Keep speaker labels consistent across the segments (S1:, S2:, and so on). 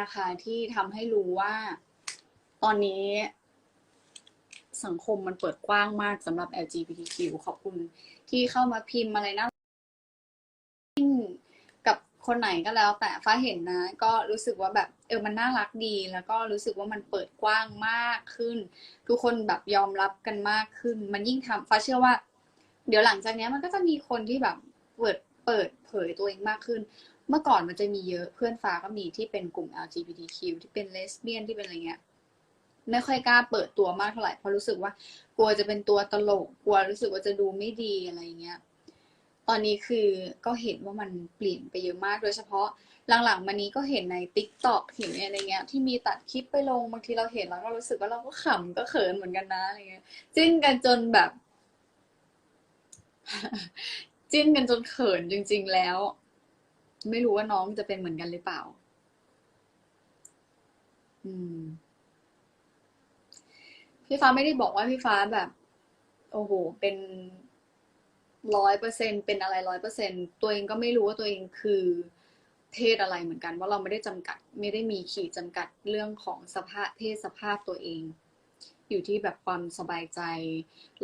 S1: นะคะที่ทำให้รู้ว่า ตอนนี้ สังคมมันเปิดกว้างมากสำหรับ LGBTQ ขอบคุณที่เข้ามาพิมพ์อะไรนะกับคนไหนก็แล้ว แต่ฟ้าเห็นนะ ก็รู้สึกว่าแบบเออมันน่ารักดี แล้วก็รู้สึกว่ามันเปิดกว้างมากขึ้น ทุกคนแบบยอมรับกันมากขึ้น มันยิ่งทำฟ้าเชื่อว่า เดี๋ยวหลังจากนี้มันก็จะมีคนที่แบบเปิดเปิดเผยตัวเองมากขึ้น เมื่อก่อนมันจะมีเยอะเพื่อนฟ้าก็มีที่เป็นกลุ่ม LGBTQ ที่เป็นเลสเบี้ยนที่เป็นอะไรเงี้ยไม่ค่อยกล้าเปิดตัวมากเท่าไหร่เพราะรู้สึกว่ากลัวจะเป็นตัวตลกกลัวรู้สึกว่าจะดูไม่ดีอะไรเงี้ย ตอนนี้คือก็เห็นว่ามันเปลี่ยนไปเยอะมากโดยเฉพาะหลังๆมานี้ก็เห็นใน t ิ k t o k เห็นอะไรเงี้ย ที่มีตัดคลิปไปลงบางทีเราเห็นแล้วก็รู้สึกว่าเราก็ขำก็เขินเหมือนกันนะอะไรเงี้ยจิ้นกันจนแบบ จิ้นกันจนเขินจริง ๆ แล้ว ไม่รู้ว่าน้องจะเป็นเหมือนกันหรือเปล่า อืม พี่ฟ้าไม่ได้บอกว่าพี่ฟ้าแบบ โอ้โห เป็นร้อยเปอร์เซ็นเป็นอะไรร้อยเปอร์เซ็นตัวเองก็ไม่รู้ว่าตัวเองคือเพศอะไรเหมือนกัน ว่าเราไม่ได้จำกัด ไม่ได้มีขีดจำกัดเรื่องของสภาพเพศสภาพตัวเอง อยู่ที่แบบความสบายใจ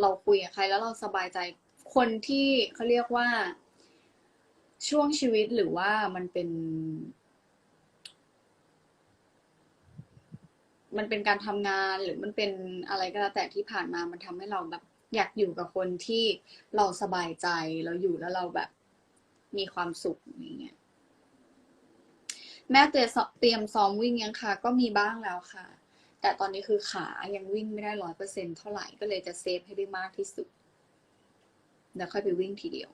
S1: เราคุยกับใครแล้วเราสบายใจ คนที่เขาเรียกว่า ช่วงชีวิตหรือว่ามันเป็น มันเป็นการทำงานหรือมันเป็นอะไรก็แล้วแต่ที่ผ่านมามันทำให้เราแบบ อยากอยู่กับคนที่เราสบายใจเราอยู่แล้วเราแบบ มีความสุขอย่างเงี้ยแม่เตรียมซ้อมวิ่งยังค่ะก็มีบ้างแล้วค่ะ แต่ตอนนี้คือขายังวิ่งไม่ได้ร้อยเปอร์เซ็นเท่าไหร่ก็เลยจะเซฟให้ได้มากที่สุดเดี๋ยวค่อยไปวิ่งทีเดียว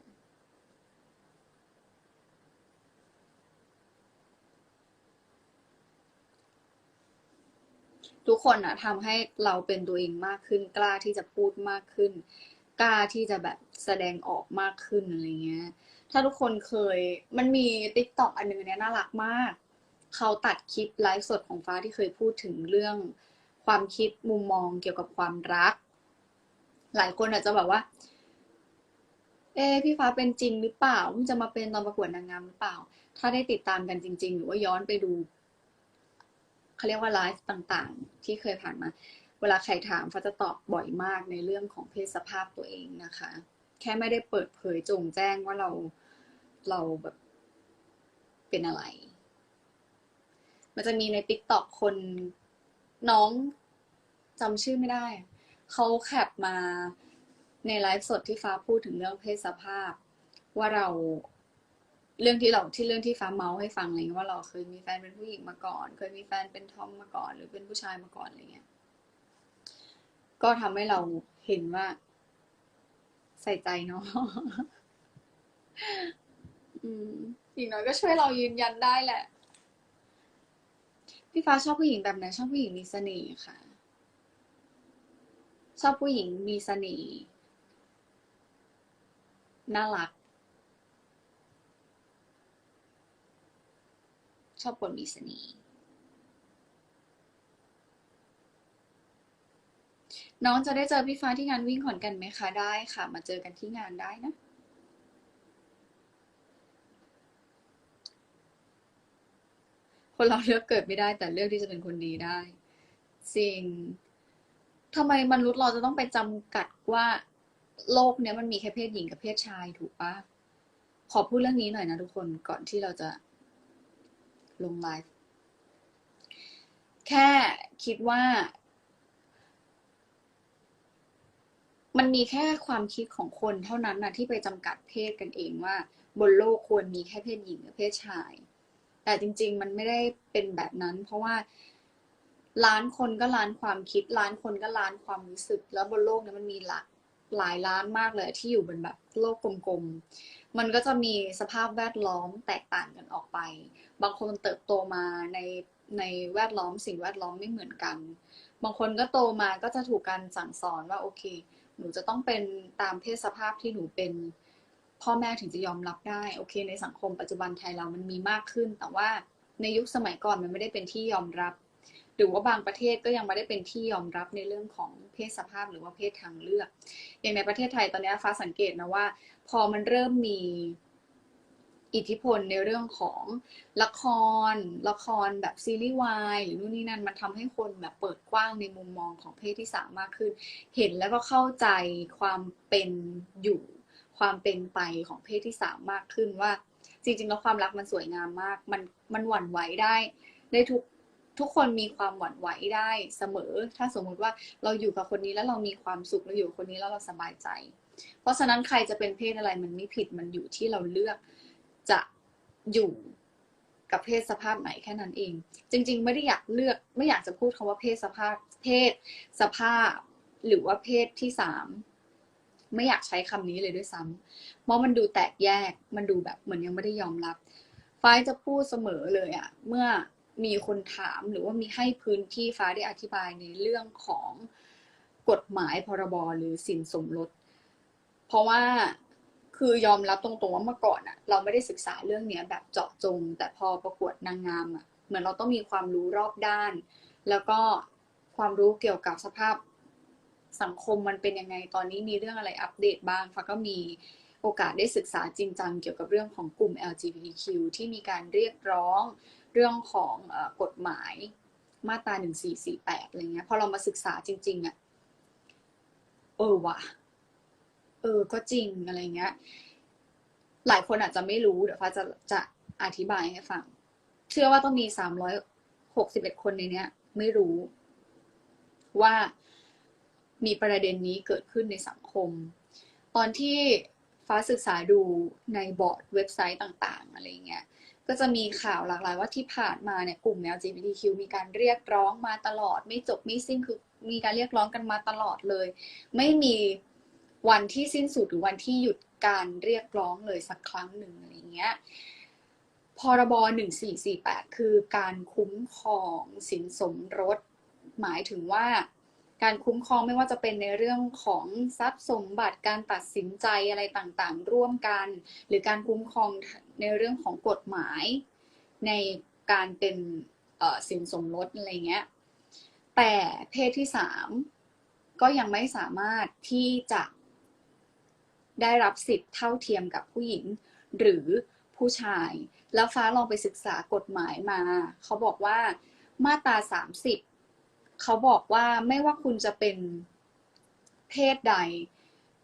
S1: ทุกคนอะทำให้เราเป็นตัวเองมากขึ้น กล้าที่จะพูดมากขึ้น กล้าที่จะแบบแสดงออกมากขึ้นอะไรเงี้ย ถ้าทุกคนเคยมันมีติ๊กต็อกอันนึงเนี่ยน่ารักมาก เขาตัดคลิปไลฟ์สดของฟ้าที่เคยพูดถึงเรื่องความคิดมุมมองเกี่ยวกับความรัก หลายคนอาจจะแบบว่า เอ๊พี่ฟ้าเป็นจริงหรือเปล่าจะมาเป็นตอนประกวดนางงามหรือเปล่า ถ้าได้ติดตามกันจริง ๆ หรือว่าย้อนไปดู เขาเรียกว่าไลฟ์ต่างๆ ที่เคยผ่านมา เวลาใครถามฟ้าจะตอบบ่อยมากในเรื่องของเพศสภาพตัวเองนะคะ แค่ไม่ได้เปิดเผยจงแจ้งว่าเราเราแบบเป็นอะไร มันจะมีในติ๊กต็อกคนน้องจำชื่อไม่ได้ เขาแคปมาในไลฟ์สดที่ฟ้าพูดถึงเรื่องเพศสภาพ ว่าเรา เรื่องที่เราที่เรื่องที่ฟ้าเมาส์ให้ฟังอะไรเงี้ยว่าเราเคยมีแฟนเป็นผู้หญิงมาก่อน เคยมีแฟนเป็นทอมมาก่อน หรือเป็นผู้ชายมาก่อนอะไรเงี้ย ก็ทำให้เราเห็นว่า ใส่ใจเนาะอืมอย่างน้อยก็ช่วยเรายืนยันได้แหละ พี่ฟ้าชอบผู้หญิงแบบไหนชอบผู้หญิงมีเสน่ห์ค่ะ ชอบผู้หญิงมีเสน่ห์น่ารัก ชอบคนมีเสน่ห์น้องจะได้เจอพี่ฟ้าที่งานวิ่งขอนกันไหมคะ ได้ค่ะ มาเจอกันที่งานได้นะ คนเราเลือกเกิดไม่ได้ แต่เลือกที่จะเป็นคนดีได้จริงทำไมมนุษย์เราจะต้องไปจำกัดว่าโลกเนี้ยมันมีแค่เพศหญิงกับเพศชายถูกปะขอพูดเรื่องนี้หน่อยนะทุกคนก่อนที่เราจะ ลงไลฟ์แค่คิดว่า มันมีแค่ความคิดของคนเท่านั้นนะที่ไปจำกัดเพศกันเองว่า บนโลกควรมีแค่เพศหญิงกับเพศชาย แต่จริง ๆ มันไม่ได้เป็นแบบนั้น เพราะว่าล้านคนก็ล้านความคิดล้านคนก็ล้านความรู้สึก แล้วบนโลกนี้มันมีหลาก หลายล้านมากเลยที่อยู่บนแบบโลกกลมๆ มันก็จะมีสภาพแวดล้อมแตกต่างกันออกไป บางคนเติบโตมาในในแวดล้อมสิ่งแวดล้อมไม่เหมือนกัน บางคนก็โตมาก็จะถูกการสั่งสอนว่าโอเค หนูจะต้องเป็นตามเพศสภาพที่หนูเป็นพ่อแม่ถึงจะยอมรับได้โอเค ในสังคมปัจจุบันไทยเรามันมีมากขึ้น แต่ว่าในยุคสมัยก่อนมันไม่ได้เป็นที่ยอมรับ หรือว่าบางประเทศก็ยังไม่ได้เป็นที่ยอมรับในเรื่องของเพศสภาพหรือว่าเพศทางเลือก อย่างในประเทศไทยตอนนี้ฟ้าสังเกตนะว่า พอมันเริ่มมีอิทธิพลในเรื่องของละคร ละครแบบซีรีส์วายหรือนู่นนี่นั่นมันทำให้คนแบบเปิดกว้างในมุมมองของเพศที่สามมากขึ้น เห็นแล้วก็เข้าใจความเป็นอยู่ ความเป็นไปของเพศที่สามมากขึ้นว่า จริงๆแล้วความรักมันสวยงามมาก มันมันหวั่นไหวได้ได้ทุก ทุกคนมีความหวั่นไหวได้เสมอ ถ้าสมมุติว่าเราอยู่กับคนนี้แล้วเรามีความสุขเราอยู่กับคนนี้แล้วเราสบายใจ เพราะฉะนั้นใครจะเป็นเพศอะไรมันไม่ผิดมันอยู่ที่เราเลือกจะอยู่กับเพศสภาพไหนแค่นั้นเอง จริง ๆ ไม่ได้อยากเลือกไม่อยากจะพูดคำว่าเพศสภาพ เพศสภาพ หรือว่าเพศที่สามไม่อยากใช้คำนี้เลยด้วยซ้ำเพราะมันดูแตกแยกมันดูแบบเหมือนยังไม่ได้ยอมรับฟ้าจะพูดเสมอเลยอะเมื่อ มีคนถามหรือว่ามีให้พื้นที่ฟ้าได้อธิบายในเรื่องของกฎหมายพรบหรือสินสมรส เพราะว่าคือยอมรับตรงๆว่าเมื่อก่อนอะเราไม่ได้ศึกษาเรื่องเนี้ยแบบเจาะจง แต่พอประกวดนางงามอะเหมือนเราต้องมีความรู้รอบด้าน แล้วก็ความรู้เกี่ยวกับสภาพสังคมมันเป็นยังไงตอนนี้มีเรื่องอะไรอัปเดตบ้างฟ้าก็มี โอกาสได้ศึกษาจริงจังเกี่ยวกับเรื่องของกลุ่ม LGBTQ ที่มีการเรียกร้องเรื่องของกฎหมายมาตรา 1448 อะไรเงี้ย พอเรามาศึกษาจริงๆอะเออวะเออ ก็จริงอะไรเงี้ย หลายคนอาจจะไม่รู้ เดี๋ยวฟ้าจะจะอธิบายให้ฟัง เชื่อว่าต้องมีสามร้อยหกสิบเอ็ดคนในเนี้ย ไม่รู้ว่ามีประเด็นนี้เกิดขึ้นในสังคม ตอนที่าศึกษาดูในบอร์ดเว็บไซต์ต่างๆ อะไรเงี้ย ก็จะมีข่าวหลากหลายว่าที่ผ่านมาเนี่ยกลุ่ม LGBTQ มีการเรียกร้องมาตลอด ไม่จบไม่สิ้นคือมีการเรียกร้องกันมาตลอดเลย ไม่มีวันที่สิ้นสุดหรือวันที่หยุดการเรียกร้องเลยสักครั้งหนึ่งอะไรเงี้ยพรบ1448 คือการคุ้มครองสินสมรส หมายถึงว่า การคุ้มครองไม่ว่าจะเป็นในเรื่องของทรัพย์สมบัติการตัดสินใจอะไรต่างๆ ร่วมกัน หรือการคุ้มครองในเรื่องของกฎหมายในการเป็นสินสมรสอะไรเงี้ยแต่เพศที่สามก็ยังไม่สามารถที่จะได้รับสิทธิ์เท่าเทียมกับผู้หญิงหรือผู้ชาย แล้วฟ้าลองไปศึกษากฎหมายมา เขาบอกว่ามาตราสามสิบ เขาบอกว่าไม่ว่าคุณจะเป็นเพศใด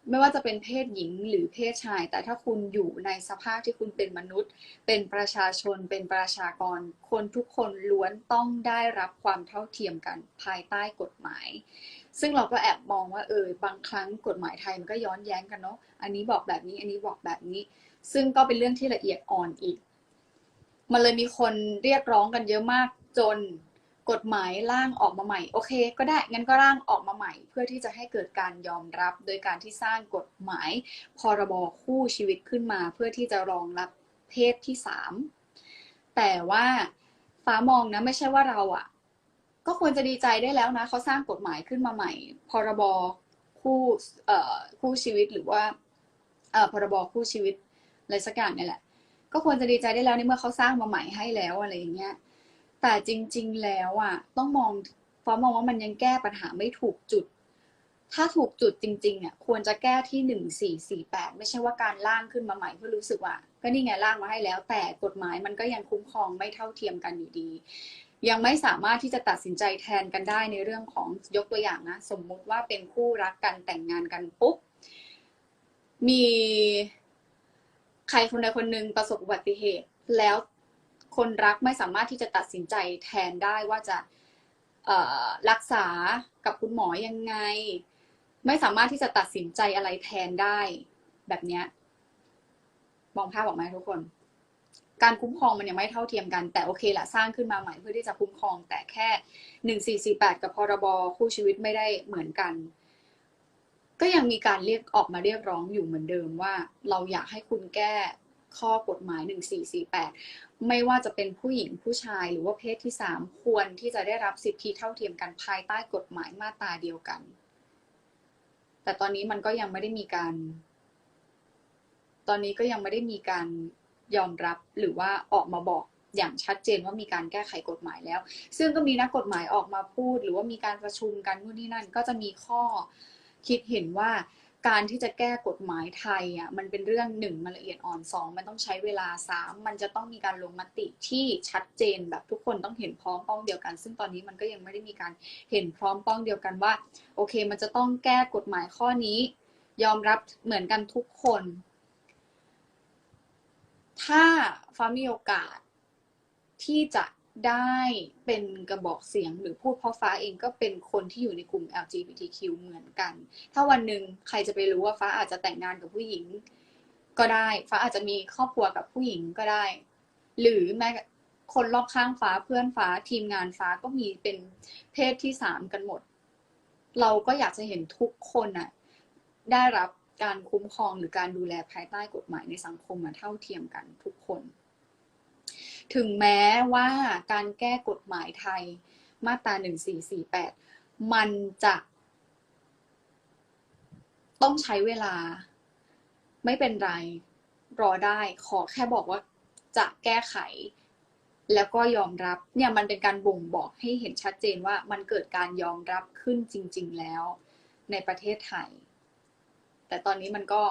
S1: ไม่ว่าจะเป็นเพศหญิงหรือเพศชาย แต่ถ้าคุณอยู่ในสภาพที่คุณเป็นมนุษย์ เป็นประชาชน เป็นประชากร คนทุกคนล้วนต้องได้รับความเท่าเทียมกันภายใต้กฎหมาย ซึ่งเราก็แอบมองว่าเออบางครั้งกฎหมายไทยมันก็ย้อนแย้งกันเนาะอันนี้บอกแบบนี้อันนี้บอกแบบนี้ ซึ่งก็เป็นเรื่องที่ละเอียดอ่อนอีก มันเลยมีคนเรียกร้องกันเยอะมากจน กฎหมายร่างออกมาใหม่ โอเค ก็ได้งั้นก็ร่างออกมาใหม่ เพื่อที่จะให้เกิดการยอมรับ โดยการที่สร้างกฎหมายพรบคู่ชีวิตขึ้นมา เพื่อที่จะรองรับเพศที่สามแต่ว่าฟ้ามองนะไม่ใช่ว่าเราอะก็ควรจะดีใจได้แล้วนะเขาสร้างกฎหมายขึ้นมาใหม่ พรบคู่เอ่อคู่ชีวิตหรือว่าเอ่อพรบคู่ชีวิตอะไรสักอย่างนี่แหละ ก็ควรจะดีใจได้แล้วในเมื่อเขาสร้างมาใหม่ให้แล้วอะไรอย่างเงี้ย แต่จริง ๆ แล้วอะ ต้องมองฟ้ามองว่ามันยังแก้ปัญหาไม่ถูกจุด ถ้าถูกจุดจริงๆอะควรจะแก้ที่หนึ่งสี่สี่แปดไม่ใช่ว่าการร่างขึ้นมาใหม่เพื่อรู้สึกว่า ก็นี่ไงร่างมาให้แล้ว แต่กฎหมายมันก็ยังคุ้มครองไม่เท่าเทียมกันอยู่ดี ยังไม่สามารถที่จะตัดสินใจแทนกันได้ในเรื่องของยกตัวอย่างนะ สมมุติว่าเป็นคู่รักกันแต่งงานกันปุ๊บมีใครคนใดคนหนึ่งประสบอุบัติเหตุ แล้ว คนรักไม่สามารถที่จะตัดสินใจแทนได้ว่าจะรักษากับคุณหมอยังไง ไม่สามารถที่จะตัดสินใจอะไรแทนได้แบบเนี้ยมองภาพออกไหมทุกคน การคุ้มครองมันยังไม่เท่าเทียมกันแต่โอเคแหละสร้างขึ้นมาใหม่เพื่อที่จะคุ้มครอง แต่แค่หนึ่งสี่สี่แปดกับพรบคู่ชีวิตไม่ได้เหมือนกัน ก็ยังมีการเรียกออกมาเรียกร้องอยู่เหมือนเดิมว่า เราอยากให้คุณแก้ ข้อกฎหมายหนึ่งสี่สี่แปดไม่ว่าจะเป็นผู้หญิงผู้ชายหรือว่าเพศที่สามควรที่จะได้รับสิทธิเท่าเทียมกันภายใต้กฎหมายมาตราเดียวกัน แต่ตอนนี้มันก็ยังไม่ได้มีการ ตอนนี้ก็ยังไม่ได้มีการยอมรับหรือว่าออกมาบอกอย่างชัดเจนว่ามีการแก้ไขกฎหมายแล้ว ซึ่งก็มีนักกฎหมายออกมาพูด หรือว่ามีการประชุมกันนู่นนี่นั่น ก็จะมีข้อคิดเห็นว่า การที่จะแก้กฎหมายไทยอะมันเป็นเรื่องหนึ่งมันละเอียดอ่อนสองมันต้องใช้เวลาสามมันจะต้องมีการลงมติที่ชัดเจนแบบทุกคนต้องเห็นพร้อมป้องเดียวกัน ซึ่งตอนนี้มันก็ยังไม่ได้มีการเห็นพร้อมป้องเดียวกันว่า โอเค มันจะต้องแก้กฎหมายข้อนี้ ยอมรับเหมือนกันทุกคน ถ้าฟ้ามีโอกาสที่จะ ได้เป็นกระบอกเสียงหรือพูดเพราะฟ้าเองก็เป็นคนที่อยู่ในกลุ่ม LGBTQ เหมือนกัน ถ้าวันหนึ่งใครจะไปรู้ว่าฟ้าอาจจะแต่งงานกับผู้หญิง ก็ได้ ฟ้าอาจจะมีครอบครัวกับผู้หญิงก็ได้ หรือแม้คนรอบข้างฟ้าเพื่อนฟ้าทีมงานฟ้าก็มีเป็นเพศที่สามกันหมด เราก็อยากจะเห็นทุกคนน่ะได้รับการคุ้มครองหรือการดูแลภายใต้กฎหมายในสังคมมาเท่าเทียมกันทุกคน ถึงแม้ว่าการแก้กฎหมายไทยมาตรา 1448 มันจะต้องใช้เวลา ไม่เป็นไร รอได้ ขอแค่บอกว่าจะแก้ไข แล้วก็ยอมรับ เนี่ยมันเป็นการบ่งบอกให้เห็นชัดเจนว่ามันเกิดการยอมรับขึ้นจริง ๆ แล้วในประเทศไทย แต่ตอนนี้มันก็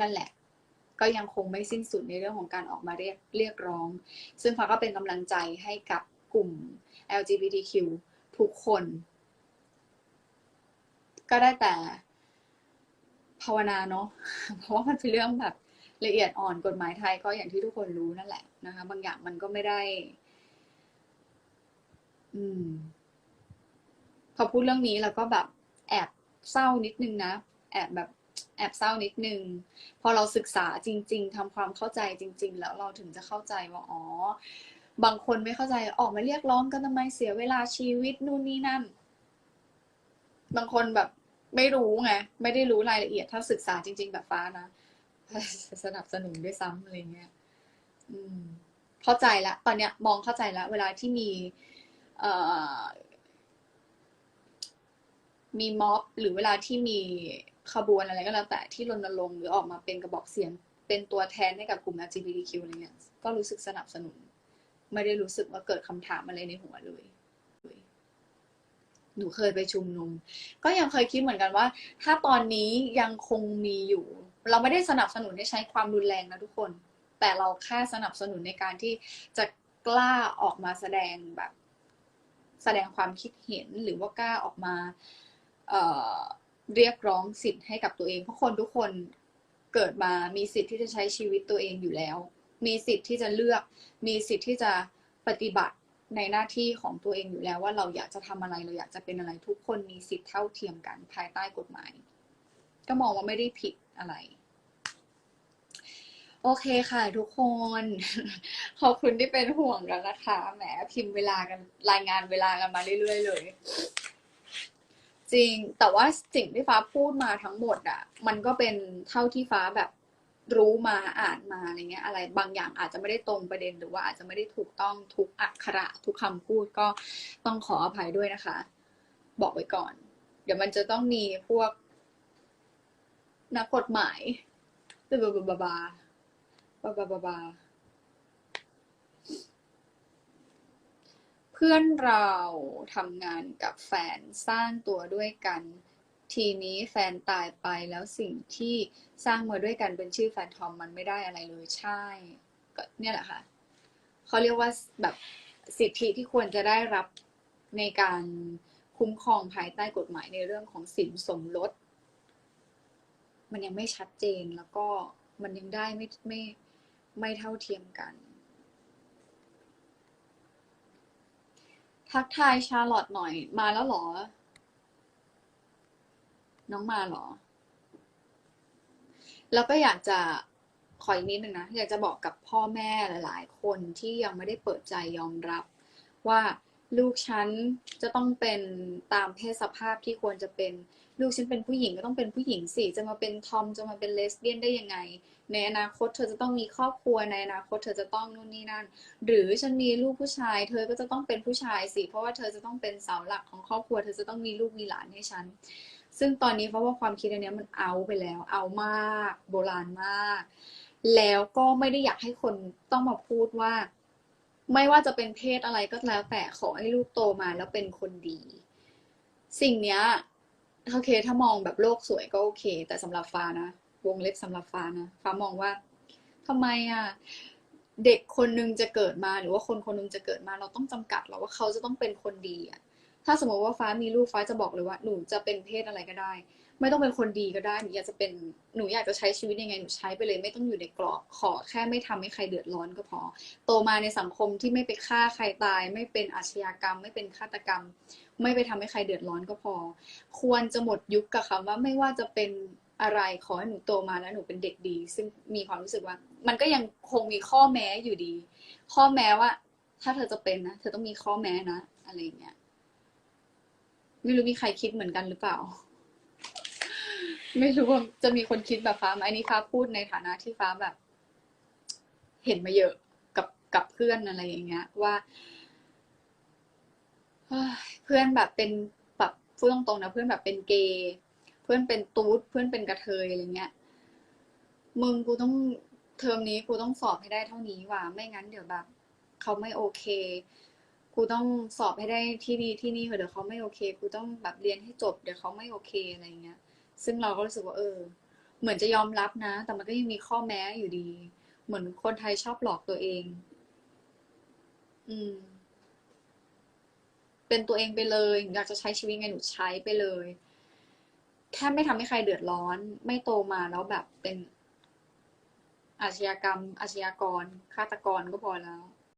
S1: นั่นแหละ ก็ยังคงไม่สิ้นสุดในเรื่องของการออกมาเรียกเรียกร้อง ซึ่งฟ้าก็เป็นกำลังใจให้กับกลุ่ม LGBTQ ทุกคน ก็ได้แต่ภาวนาเนาะเพราะว่ามันเป็นเรื่องแบบละเอียดอ่อนกฎหมายไทยก็อย่างที่ทุกคนรู้นั่นแหละนะคะ บางอย่างมันก็ไม่ได้ อืมพอพูดเรื่องนี้แล้วก็แบบ แอบเศร้านิดนึงนะ แอบแบบ แอบเศร้านิดนึง พอเราศึกษาจริง ๆทำความเข้าใจจริง ๆ แล้วเราถึงจะเข้าใจว่าอ๋อ บางคนไม่เข้าใจออกมาเรียกร้องกันทำไมเสียเวลาชีวิตนู่นนี่นั่น บางคนแบบไม่รู้ไงไม่ได้รู้รายละเอียดถ้าศึกษาจริง ๆ แบบฟ้านะสนับสนุนด้วยซ้ำอะไรเงี้ยอืม เข้าใจละตอนเนี้ยมองเข้าใจแล้วเวลาที่มีเอ่อมีม็อบหรือเวลาที่มี ขบวนอะไรก็แล้วแต่ที่รณรงค์หรือออกมาเป็นกระบอกเสียง เป็นตัวแทนให้กับกลุ่ม LGBTQ อะไรเงี้ยก็รู้สึกสนับสนุน ไม่ได้รู้สึกว่าเกิดคำถามอะไรในหัวเลย หนูเคยไปชุมนุม ก็ยังเคยคิดเหมือนกันว่า ถ้าตอนนี้ยังคงมีอยู่ เราไม่ได้สนับสนุนให้ใช้ความรุนแรงนะทุกคน แต่เราแค่สนับสนุนในการที่จะกล้าออกมาแสดงแบบ แสดงความคิดเห็นหรือว่ากล้าออกมา เอ่อ เรียกร้องสิทธิ์ให้กับตัวเอง เพราะคนทุกคนเกิดมามีสิทธิ์ที่จะใช้ชีวิตตัวเองอยู่แล้ว มีสิทธิ์ที่จะเลือก มีสิทธิ์ที่จะปฏิบัติในหน้าที่ของตัวเองอยู่แล้ว ว่าเราอยากจะทำอะไรเราอยากจะเป็นอะไรทุกคนมีสิทธิ์เท่าเทียมกันภายใต้กฎหมาย ก็มองว่าไม่ได้ผิดอะไร โอเคค่ะทุกคน ขอบคุณที่เป็นห่วงกันนะคะแหมพิมพ์เวลากันรายงานเวลากันมาเรื่อยๆเลย จริง แต่ว่าสิ่งที่ฟ้าพูดมาทั้งหมดอะมันก็เป็นเท่าที่ฟ้าแบบรู้มาอ่านมาอะไรเงี้ย อะไรบางอย่างอาจจะไม่ได้ตรงประเด็นหรือว่าอาจจะไม่ได้ถูกต้องทุกอักขระทุกคำพูดก็ต้องขออภัยด้วยนะคะ บอกไว้ก่อน เดี๋ยวมันจะต้องมีพวก นักกฎหมายบาบาบาบาบาบาบาบา พื่อนเราทำงานกับแฟนสร้างตัวด้วยกัน ทีนี้แฟนตายไปแล้วสิ่งที่สร้างมาด้วยกันเป็นชื่อแฟนทอมมันไม่ได้อะไรเลยใช่ก็เนี่ยแหละค่ะเขาเรียกว่าแบบสิทธิที่ควรจะได้รับในการคุ้มครองภายใต้กฎหมายในเรื่องของสินสมรสมันยังไม่ชัดเจนแล้วก็มันยังได้ไม่ไม่ไม่เท่าเทียมกัน ทักทายชาลอตหน่อย มาแล้วหรอ น้องมาหรอ แล้วก็อยากจะขออีกนิดนึงนะ อยากจะบอกกับพ่อแม่หลาย ๆ คนที่ยังไม่ได้เปิดใจยอมรับ ว่าลูกฉันจะต้องเป็นตามเพศสภาพที่ควรจะเป็น ลูกฉันเป็นผู้หญิงก็ต้องเป็นผู้หญิงสิ จะมาเป็นทอมจะมาเป็นเลสเบี้ยนได้ยังไง ในอนาคตเธอจะต้องมีครอบครัวในอนาคตเธอจะต้องนู่นนี่นั่น หรือฉันมีลูกผู้ชาย เธอก็จะต้องเป็นผู้ชายสิ เพราะว่าเธอจะต้องเป็นเสาหลักของครอบครัว เธอจะต้องมีลูกมีหลานให้ฉัน ซึ่งตอนนี้เพราะว่าความคิดอันนี้มันเอาไปแล้ว เอามาก โบราณมาก แล้วก็ไม่ได้อยากให้คนต้องมาพูดว่า ไม่ว่าจะเป็นเพศอะไรก็แล้วแต่ขอให้ลูกโตมาแล้วเป็นคนดี สิ่งเนี้ย โอเค ถ้ามองแบบโลกสวยก็โอเค แต่สำหรับฟ้านะ วงเล็บสำหรับฟ้านะ ฟ้ามองว่าทำไมอะเด็กคนหนึงจะเกิดมาหรือว่าคนคนนึงจะเกิดมาเราต้องจำกัดหรอว่าเขาจะต้องเป็นคนดีอะถ้าสมมติว่าฟ้ามีลูกฟ้าจะบอกเลยว่าหนูจะเป็นเพศอะไรก็ได้ ไม่ต้องเป็นคนดีก็ได้หนูอยากจะเป็นหนูอยากจะใช้ชีวิตยังไงหนูใช้ไปเลย ไม่ต้องอยู่ในกรอบขอแค่ไม่ทำให้ใครเดือดร้อนก็พอ โตมาในสังคมที่ไม่ไปฆ่าใครตาย ไม่เป็นอาชญากรรม ไม่เป็นฆาตกรรม ไม่ไปทำให้ใครเดือดร้อนก็พอ ควรจะหมดยุคกับคำว่าไม่ว่าจะเป็นอะไรขอให้หนูโตมาแล้วหนูเป็นเด็กดี ซึ่งมีความรู้สึกว่า มันก็ยังคงมีข้อแม้อยู่ดี ข้อแม้ว่า ถ้าเธอจะเป็นนะเธอต้องมีข้อแม้นะ อะไรอย่างเงี้ยไม่รู้มีใครคิดเหมือนกันหรือเปล่า ไม่รู้ว่าจะมีคนคิดแบบฟ้าไหมอันนี้ฟ้าพูดในฐานะที่ฟ้าแบบ เห็นมาเยอะกับกับเพื่อนอะไรอย่างเงี้ย ว่าเฮ้ยเพื่อนแบบเป็นแบบพูดตรงๆนะเพื่อนแบบเป็นเกย์เพื่อนเป็นตูดเพื่อนเป็นกระเทยอะไรเงี้ยมึงกูต้องเทอมนี้กูต้องสอบให้ได้เท่านี้ว่ะไม่งั้นเดี๋ยวแบบเขาไม่โอเค กูต้องสอบให้ได้ที่ดีที่นี่เถอเดี๋ยวเขาไม่โอเค กูต้องแบบเรียนให้จบ เดี๋ยวเขาไม่โอเคอะไรเงี้ย ซึ่งเราก็รู้สึกว่าเออ เหมือนจะยอมรับนะ แต่มันก็ยังมีข้อแม้อยู่ดี เหมือนคนไทยชอบหลอกตัวเอง อืม เป็นตัวเองไปเลย อยากจะใช้ชีวิตไงหนูใช้ไปเลย แค่ไม่ทำให้ใครเดือดร้อน ไม่โตมาแล้วแบบเป็นอาชญากรรม อาชญากร ฆาตกรก็พอแล้ว